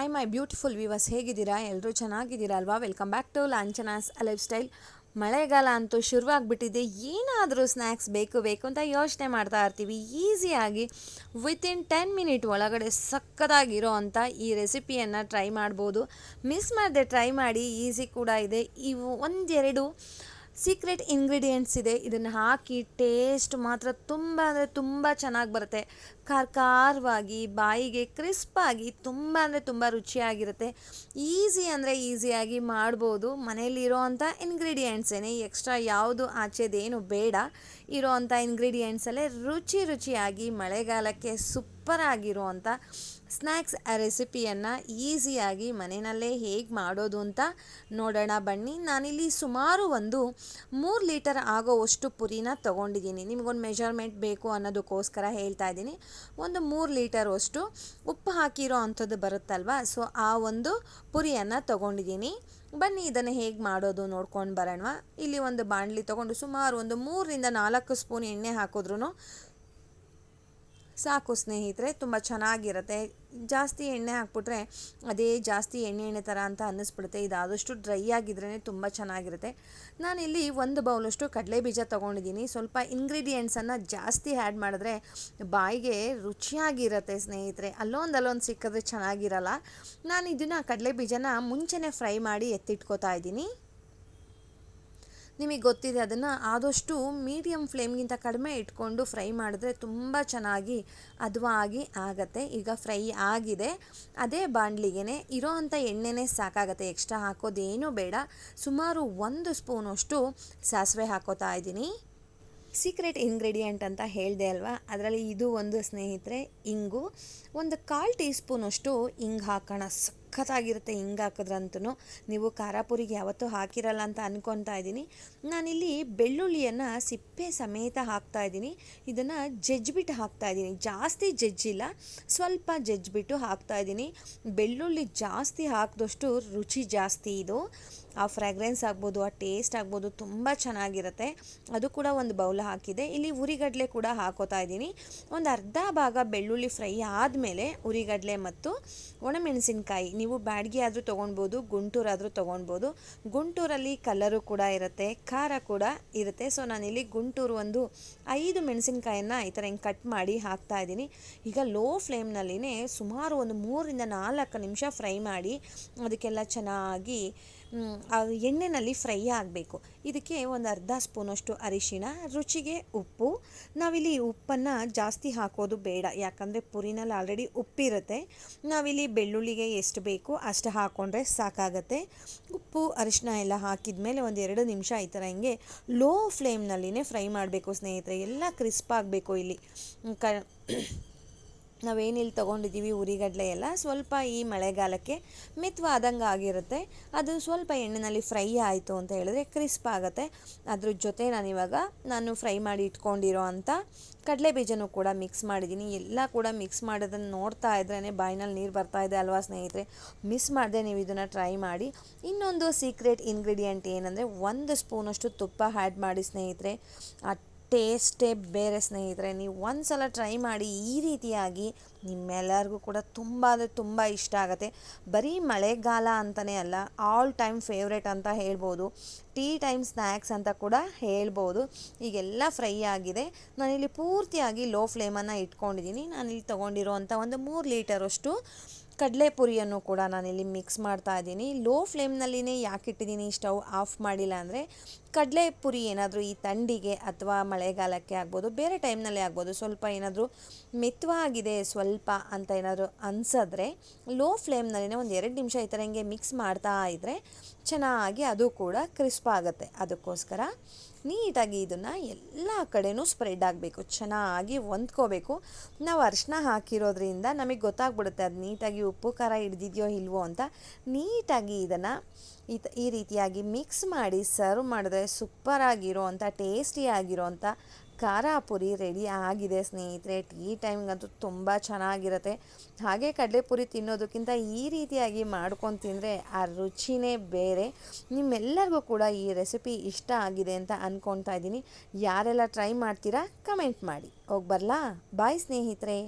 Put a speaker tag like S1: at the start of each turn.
S1: I my beautiful viewers ಹೇಗಿದ್ದೀರಾ? ಎಲ್ಲರೂ ಚೆನ್ನಾಗಿದ್ದೀರಾ ಅಲ್ವಾ? Welcome back to Lanchana's lifestyle ಮಳೆಗಾಲ ಅಂತೂ ಶುರುವಾಗ್ಬಿಟ್ಟಿದೆ. ಏನಾದರೂ ಸ್ನ್ಯಾಕ್ಸ್ ಬೇಕು ಬೇಕು ಅಂತ ಯೋಚನೆ ಮಾಡ್ತಾ ಇರ್ತೀವಿ. ಈಸಿಯಾಗಿ ವಿತಿನ್ ಟೆನ್ ಮಿನಿಟ್ ಒಳಗಡೆ ಸಕ್ಕತ್ತಾಗಿರೋ ಅಂಥ ಈ ರೆಸಿಪಿಯನ್ನು ಟ್ರೈ ಮಾಡ್ಬೋದು. ಮಿಸ್ ಮಾಡದೆ ಟ್ರೈ ಮಾಡಿ ಈಸಿ ಕೂಡ ಇದೆ. ಇವು ಒಂದೆರಡು ಸೀಕ್ರೆಟ್ ಇಂಗ್ರೀಡಿಯೆಂಟ್ಸ್ ಇದೆ. ಇದನ್ನು ಹಾಕಿ ಟೇಸ್ಟ್ ಮಾತ್ರ ತುಂಬ ಅಂದರೆ ತುಂಬ ಚೆನ್ನಾಗಿ ಬರುತ್ತೆ. ಖಾರ ಖಾರವಾಗಿ ಬಾಯಿಗೆ ಕ್ರಿಸ್ಪಾಗಿ ತುಂಬ ಅಂದರೆ ತುಂಬ ರುಚಿಯಾಗಿರುತ್ತೆ. ಈಸಿ ಅಂದರೆ ಈಸಿಯಾಗಿ ಮಾಡ್ಬೋದು. ಮನೇಲಿರೋ ಅಂಥ ಇನ್ಗ್ರೀಡಿಯೆಂಟ್ಸೇನೆ ಎಕ್ಸ್ಟ್ರಾ ಯಾವುದು ಆಚೆದೇನು ಬೇಡ. ಇರೋ ಅಂಥ ಇನ್ಗ್ರೀಡಿಯೆಂಟ್ಸಲ್ಲೇ ರುಚಿ ರುಚಿಯಾಗಿ ಮಳೆಗಾಲಕ್ಕೆ ಸೂಪರ್ ಆಗಿರುವಂಥ ಅಂಥ ಸ್ನ್ಯಾಕ್ಸ್ ರೆಸಿಪಿಯನ್ನು ಈಸಿಯಾಗಿ ಮನೆಯಲ್ಲೇ ಹೇಗೆ ಮಾಡೋದು ಅಂತ ನೋಡೋಣ ಬನ್ನಿ. ನಾನಿಲ್ಲಿ ಸುಮಾರು ಒಂದು ಮೂರು ಲೀಟರ್ ಆಗೋವಷ್ಟು ಪುರಿನ ತೊಗೊಂಡಿದ್ದೀನಿ. ನಿಮಗೊಂದು ಮೆಜರ್ಮೆಂಟ್ ಬೇಕು ಅನ್ನೋದಕ್ಕೋಸ್ಕರ ಹೇಳ್ತಾ ಇದ್ದೀನಿ. ಒಂದು ಮೂರು ಲೀಟರಷ್ಟು ಉಪ್ಪು ಹಾಕಿರೋ ಅಂಥದ್ದು ಬರುತ್ತಲ್ವ? ಸೊ ಆ ಒಂದು ಪುರಿಯನ್ನು ತೊಗೊಂಡಿದ್ದೀನಿ. ಬನ್ನಿ, ಇದನ್ನು ಹೇಗೆ ಮಾಡೋದು ನೋಡ್ಕೊಂಡು ಬರೋಣ. ಇಲ್ಲಿ ಒಂದು ಬಾಣಲಿ ತೊಗೊಂಡು ಸುಮಾರು ಒಂದು ಮೂರರಿಂದ ನಾಲ್ಕು ಸ್ಪೂನ್ ಎಣ್ಣೆ ಹಾಕಿದ್ರೂ ಸಾಕು ಸ್ನೇಹಿತರೆ, ತುಂಬ ಚೆನ್ನಾಗಿರುತ್ತೆ. ಜಾಸ್ತಿ ಎಣ್ಣೆ ಹಾಕ್ಬಿಟ್ರೆ ಅದೇ ಜಾಸ್ತಿ ಎಣ್ಣೆ ಎಣ್ಣೆ ಥರ ಅಂತ ಅನ್ನಿಸ್ಬಿಡುತ್ತೆ. ಇದಾದಷ್ಟು ಡ್ರೈ ಆಗಿದ್ರೇ ತುಂಬ ಚೆನ್ನಾಗಿರುತ್ತೆ. ನಾನಿಲ್ಲಿ ಒಂದು ಬೌಲಷ್ಟು ಕಡಲೆ ಬೀಜ ತೊಗೊಂಡಿದ್ದೀನಿ. ಸ್ವಲ್ಪ ಇಂಗ್ರೀಡಿಯೆಂಟ್ಸನ್ನು ಜಾಸ್ತಿ ಆ್ಯಡ್ ಮಾಡಿದ್ರೆ ಬಾಯಿಗೆ ರುಚಿಯಾಗಿರುತ್ತೆ ಸ್ನೇಹಿತರೆ. ಅಲ್ಲೊಂದು ಅಲ್ಲೊಂದು ಸಿಕ್ಕಿದ್ರೆ ಚೆನ್ನಾಗಿರಲ್ಲ. ನಾನು ಇದನ್ನು ಕಡಲೆ ಬೀಜನ ಮುಂಚೆನೇ ಫ್ರೈ ಮಾಡಿ ಎತ್ತಿಟ್ಕೋತಾ ಇದ್ದೀನಿ. ನಿಮಗೆ ಗೊತ್ತಿದೆ, ಅದನ್ನು ಆದಷ್ಟು ಮೀಡಿಯಮ್ ಫ್ಲೇಮ್ಗಿಂತ ಕಡಿಮೆ ಇಟ್ಕೊಂಡು ಫ್ರೈ ಮಾಡಿದ್ರೆ ತುಂಬ ಚೆನ್ನಾಗಿ ಹದವಾಗಿ ಆಗತ್ತೆ. ಈಗ ಫ್ರೈ ಆಗಿದೆ. ಅದೇ ಬಾಣಲಿಗೆ ಇರೋ ಅಂಥ ಎಣ್ಣೆನೇ ಸಾಕಾಗತ್ತೆ. ಎಕ್ಸ್ಟ್ರಾ ಹಾಕೋದೇನೂ ಬೇಡ. ಸುಮಾರು ಒಂದು ಸ್ಪೂನಷ್ಟು ಸಾಸಿವೆ ಹಾಕೋತಾ ಇದ್ದೀನಿ. ಸೀಕ್ರೆಟ್ ಇಂಗ್ರೀಡಿಯೆಂಟ್ ಅಂತ ಹೇಳಿದೆ ಅಲ್ವಾ? ಅದರಲ್ಲಿ ಇದು ಒಂದು ಸ್ನೇಹಿತರೆ, ಇಂಗು. ಒಂದು ಕಾಲು ಟೀ ಸ್ಪೂನಷ್ಟು ಇಂಗು ಹಾಕೋಣ. ಸಖತ್ತಾಗಿರುತ್ತೆ, ಹಿಂಗೆ ಹಾಕಿದ್ರಂತೂ ನೀವು ಖಾರಾಪುರಿಗೆ ಯಾವತ್ತೂ ಹಾಕಿರಲ್ಲ ಅಂತ ಅಂದ್ಕೊತಾ ಇದ್ದೀನಿ. ನಾನಿಲ್ಲಿ ಬೆಳ್ಳುಳ್ಳಿಯನ್ನು ಸಿಪ್ಪೆ ಸಮೇತ ಹಾಕ್ತಾ ಇದ್ದೀನಿ. ಇದನ್ನು ಜಜ್ಜಿಬಿಟ್ಟು ಹಾಕ್ತಾ ಇದ್ದೀನಿ. ಜಾಸ್ತಿ ಜಜ್ಜಿಲ್ಲ, ಸ್ವಲ್ಪ ಜಜ್ಜಿಬಿಟ್ಟು ಹಾಕ್ತಾ ಇದ್ದೀನಿ. ಬೆಳ್ಳುಳ್ಳಿ ಜಾಸ್ತಿ ಹಾಕಿದಷ್ಟು ರುಚಿ ಜಾಸ್ತಿ ಇದು. ಆ ಫ್ರ್ಯಾಗ್ರೆನ್ಸ್ ಆಗ್ಬೋದು, ಆ ಟೇಸ್ಟ್ ಆಗ್ಬೋದು ತುಂಬ ಚೆನ್ನಾಗಿರುತ್ತೆ. ಅದು ಕೂಡ ಒಂದು ಬೌಲ್ ಹಾಕಿದೆ. ಇಲ್ಲಿ ಉರಿಗಡಲೆ ಕೂಡ ಹಾಕೋತಾ ಇದ್ದೀನಿ. ಒಂದು ಅರ್ಧ ಭಾಗ ಬೆಳ್ಳುಳ್ಳಿ ಫ್ರೈ ಆದಮೇಲೆ ಉರಿಗಡಲೆ ಮತ್ತು ಒಣಮೆಣಸಿನ್ಕಾಯಿ. ನೀವು ಬ್ಯಾಡ್ಗೆ ಆದರೂ ತೊಗೊಳ್ಬೋದು ಗುಂಟೂರಾದರೂ ತೊಗೊಳ್ಬೋದು ಗುಂಟೂರಲ್ಲಿ ಕಲರು ಕೂಡ ಇರುತ್ತೆ, ಖಾರ ಕೂಡ ಇರುತ್ತೆ. ಸೊ ನಾನಿಲ್ಲಿ ಗುಂಟೂರು ಒಂದು ಐದು ಮೆಣಸಿನ್ಕಾಯನ್ನು ಈ ಥರ ಹಿಂಗೆ ಕಟ್ ಮಾಡಿ ಹಾಕ್ತಾ ಇದ್ದೀನಿ. ಈಗ ಲೋ ಫ್ಲೇಮ್ನಲ್ಲಿನೇ ಸುಮಾರು ಒಂದು ಮೂರರಿಂದ ನಾಲ್ಕು ನಿಮಿಷ ಫ್ರೈ ಮಾಡಿ, ಅದಕ್ಕೆಲ್ಲ ಚೆನ್ನಾಗಿ ಎಣ್ಣೆಯಲ್ಲಿ ಫ್ರೈ ಆಗಬೇಕು. ಇದಕ್ಕೆ ಒಂದು ಅರ್ಧ ಸ್ಪೂನಷ್ಟು ಅರಿಶಿಣ, ರುಚಿಗೆ ಉಪ್ಪು. ನಾವಿಲ್ಲಿ ಉಪ್ಪನ್ನು ಜಾಸ್ತಿ ಹಾಕೋದು ಬೇಡ, ಯಾಕಂದರೆ ಪುರಿನಲ್ಲಿ ಆಲ್ರೆಡಿ ಉಪ್ಪಿರುತ್ತೆ. ನಾವಿಲ್ಲಿ ಬೆಳ್ಳುಳ್ಳಿಗೆ ಎಷ್ಟು ಬೇಕು ಅಷ್ಟು ಹಾಕ್ಕೊಂಡ್ರೆ ಸಾಕಾಗತ್ತೆ. ಉಪ್ಪು ಅರಿಶಿನ ಎಲ್ಲ ಹಾಕಿದ ಮೇಲೆ ಒಂದು ಎರಡು ನಿಮಿಷ ಈ ಥರ ಹಿಂಗೆ ಲೋ ಫ್ಲೇಮ್ನಲ್ಲಿನೇ ಫ್ರೈ ಮಾಡಬೇಕು ಸ್ನೇಹಿತರೆ. ಎಲ್ಲ ಕ್ರಿಸ್ಪ್ ಆಗಬೇಕು ಇಲ್ಲಿ. ಕ ನಾವೇನಿಲ್ಲಿ ತೊಗೊಂಡಿದ್ದೀವಿ ಉರಿಗಡಲೆ ಎಲ್ಲ ಸ್ವಲ್ಪ ಈ ಮಳೆಗಾಲಕ್ಕೆ ಮಿತವಾದಂಗೆ ಆಗಿರುತ್ತೆ. ಅದು ಸ್ವಲ್ಪ ಎಣ್ಣೆಯಲ್ಲಿ ಫ್ರೈ ಆಯಿತು ಅಂತ ಹೇಳಿದ್ರೆ ಕ್ರಿಸ್ಪ್ ಆಗುತ್ತೆ. ಅದ್ರ ಜೊತೆ ನಾನಿವಾಗ ನಾನು ಫ್ರೈ ಮಾಡಿ ಇಟ್ಕೊಂಡಿರೋ ಅಂಥ ಕಡಲೆ ಬೀಜನೂ ಕೂಡ ಮಿಕ್ಸ್ ಮಾಡಿದ್ದೀನಿ. ಎಲ್ಲ ಕೂಡ ಮಿಕ್ಸ್ ಮಾಡೋದನ್ನು ನೋಡ್ತಾ ಇದ್ರೇ ಬಾಯಿನಲ್ಲಿ ನೀರು ಬರ್ತಾ ಇದೆ ಅಲ್ವಾ ಸ್ನೇಹಿತರೆ? ಮಿಸ್ ಮಾಡದೆ ನೀವು ಇದನ್ನು ಟ್ರೈ ಮಾಡಿ. ಇನ್ನೊಂದು ಸೀಕ್ರೆಟ್ ಇಂಗ್ರೀಡಿಯೆಂಟ್ ಏನಂದರೆ ಒಂದು ಸ್ಪೂನಷ್ಟು ತುಪ್ಪ ಆ್ಯಡ್ ಮಾಡಿ ಸ್ನೇಹಿತರೆ. ಆ ಟೇಸ್ಟೇ ಬೇರೆ ಸ್ನೇಹಿತರೆ, ನೀವು ಒಂದು ಸಲ ಟ್ರೈ ಮಾಡಿ ಈ ರೀತಿಯಾಗಿ ನಿಮ್ಮೆಲ್ಲರಿಗೂ ಕೂಡ ತುಂಬ ಅಂದರೆ ತುಂಬ ಇಷ್ಟ ಆಗುತ್ತೆ. ಬರೀ ಮಳೆಗಾಲ ಅಂತಲೇ ಅಲ್ಲ ಆಲ್ ಟೈಮ್ ಫೇವ್ರೇಟ್ ಅಂತ ಹೇಳ್ಬೋದು. ಟೀ ಟೈಮ್ ಸ್ನ್ಯಾಕ್ಸ್ ಅಂತ ಕೂಡ ಹೇಳ್ಬೋದು. ಈಗೆಲ್ಲ ಫ್ರೈ ಆಗಿದೆ. ನಾನಿಲ್ಲಿ ಪೂರ್ತಿಯಾಗಿ ಲೋ ಫ್ಲೇಮನ್ನು ಇಟ್ಕೊಂಡಿದ್ದೀನಿ. ನಾನಿಲ್ಲಿ ತೊಗೊಂಡಿರೋವಂಥ ಒಂದು ಮೂರು ಲೀಟರಷ್ಟು ಕಡಲೆ ಪುರಿಯನ್ನು ಕೂಡ ನಾನಿಲ್ಲಿ ಮಿಕ್ಸ್ ಮಾಡ್ತಾ ಇದ್ದೀನಿ. ಲೋ ಫ್ಲೇಮ್ನಲ್ಲಿನೇ ಯಾಕೆ ಇಟ್ಟಿದ್ದೀನಿ ಸ್ಟವ್ ಆಫ್ ಮಾಡಿಲ್ಲ ಅಂದರೆ, ಕಡಲೆಪುರಿ ಏನಾದರೂ ಈ ಥಂಡಿಗೆ ಅಥವಾ ಮಳೆಗಾಲಕ್ಕೆ ಆಗ್ಬೋದು, ಬೇರೆ ಟೈಮ್ನಲ್ಲಿ ಆಗ್ಬೋದು, ಸ್ವಲ್ಪ ಏನಾದರೂ ಮೆತ್ತವಾಗಿದೆ ಸ್ವಲ್ಪ ಅಂತ ಏನಾದರೂ ಅನಿಸಿದ್ರೆ ಲೋ ಫ್ಲೇಮ್ನಲ್ಲಿನೇ ಒಂದು ಎರಡು ನಿಮಿಷ ಈ ಥರ ಹಿಂಗೆ ಮಿಕ್ಸ್ ಮಾಡ್ತಾ ಇದ್ದರೆ ಚೆನ್ನಾಗಿ ಅದು ಕೂಡ ಕ್ರಿಸ್ಪ್ ಆಗುತ್ತೆ. ಅದಕ್ಕೋಸ್ಕರ ನೀಟಾಗಿ ಇದನ್ನು ಎಲ್ಲ ಕಡೆಯೂ ಸ್ಪ್ರೆಡ್ ಆಗಬೇಕು, ಚೆನ್ನಾಗಿ ಹೊಂದ್ಕೋಬೇಕು. ನಾವು ಅರಿಶಿನ ಹಾಕಿರೋದ್ರಿಂದ ನಮಗೆ ಗೊತ್ತಾಗ್ಬಿಡುತ್ತೆ, ಅದು ನೀಟಾಗಿ ಉಪ್ಪು, ಖಾರ ಹಿಡ್ದಿದೆಯೋ ಇಲ್ವೋ ಅಂತ ನೀಟಾಗಿ ಇದನ್ನು ಈ ರೀತಿಯಾಗಿ ಮಿಕ್ಸ್ ಮಾಡಿ ಸರ್ವ್ ಮಾಡಿದ್ರೆ ಸೂಪರಾಗಿರೋ ಅಂಥ ಟೇಸ್ಟಿಯಾಗಿರೋ ಅಂಥ ಖಾರ ಪುರಿ ರೆಡಿ ಆಗಿದೆ ಸ್ನೇಹಿತರೆ. ಟೀ ಟೈಮ್ಗಂತೂ ತುಂಬ ಚೆನ್ನಾಗಿರುತ್ತೆ. ಹಾಗೆ ಕಡಲೆಪುರಿ ತಿನ್ನೋದಕ್ಕಿಂತ ಈ ರೀತಿಯಾಗಿ ಮಾಡ್ಕೊಂಡು ತಿಂದರೆ ಆ ರುಚಿನೇ ಬೇರೆ. ನಿಮ್ಮೆಲ್ಲರಿಗೂ ಕೂಡ ಈ ರೆಸಿಪಿ ಇಷ್ಟ ಆಗಿದೆ ಅಂತ ಅಂದ್ಕೊತಾ ಇದ್ದೀನಿ. ಯಾರೆಲ್ಲ ಟ್ರೈ ಮಾಡ್ತೀರಾ ಕಮೆಂಟ್ ಮಾಡಿ. ಹೋಗಿ ಬರಲಾ? ಬಾಯ್ ಸ್ನೇಹಿತರೆ.